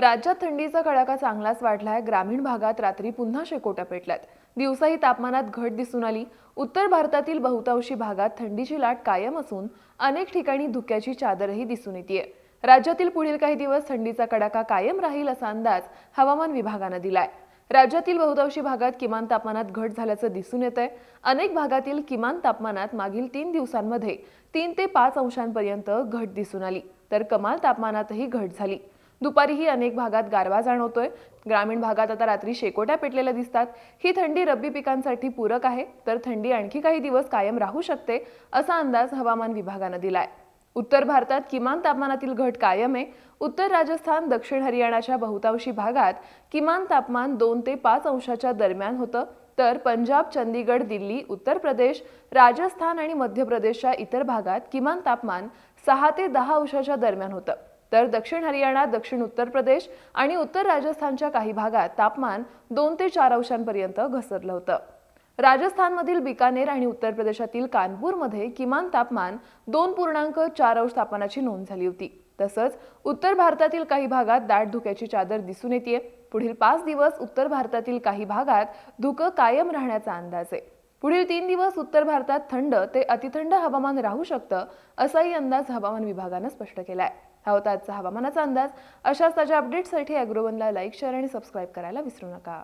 राज्यात थंडीचा कडाका चांगलाच वाढलाय. ग्रामीण भागात रात्री पुन्हा शेकोट्या पेटल्यात. दिवसाही तापमानात घट दिसून आली. उत्तर भारतातील बहुतांशी भागात थंडीची लाट कायम असून अनेक ठिकाणी धुक्याची चादरही दिसून येते राज्यातील पुढील काही दिवस थंडीचा कडाका कायम राहील असा अंदाज हवामान विभागानं दिलाय. राज्यातील बहुतांशी भागात किमान तापमानात घट झाल्याचं दिसून येत आहे अनेक भागातील किमान तापमानात मागील तीन दिवसांमध्ये तीन ते पाच अंशांपर्यंत घट दिसून आली. तर कमाल तापमानातही घट झाली. दुपारीही अनेक भागात गारवा जाणवतोय. ग्रामीण भागात आता रात्री शेकोट्या पेटलेल्या दिसतात. ही थंडी रब्बी पिकांसाठी पूरक आहे. तर थंडी आणखी काही दिवस कायम राहू शकते असा अंदाज हवामान विभागानं दिलाय. उत्तर भारतात किमान तापमानातील घट कायम आहे. उत्तर राजस्थान दक्षिण हरियाणाच्या बहुतांशी भागात किमान तापमान दोन ते पाच अंशाच्या दरम्यान होतं. तर पंजाब चंदीगड दिल्ली उत्तर प्रदेश राजस्थान आणि मध्य प्रदेशच्या इतर भागात किमान तापमान सहा ते दहा अंशाच्या दरम्यान होतं. तर दक्षिण हरियाणा दक्षिण उत्तर प्रदेश आणि उत्तर राजस्थानच्या काही भागात तापमान दोन ते चार अंशांपर्यंत घसरलं होतं. राजस्थानमधील बिकानेर आणि उत्तर प्रदेशातील कानपूरमध्ये किमान तापमान दोन पूर्णांक चार अंश तापमानाची नोंद झाली होती. तसंच उत्तर भारतातील काही भागात दाट धुक्याची चादर दिसून येते पुढील पाच दिवस उत्तर भारतातील काही भागात धुकं कायम राहण्याचा अंदाज आहे. पुढील तीन दिवस उत्तर भारतात थंड ते अतिथंड हवामान राहू शकतं असाही अंदाज हवामान विभागानं स्पष्ट केलाय. हा होता आजचा हवामानाचा अंदाज. अशाच ताज्या अपडेट्ससाठी अॅग्रोवनला लाईक शेअर आणि सबस्क्राईब करायला विसरू नका.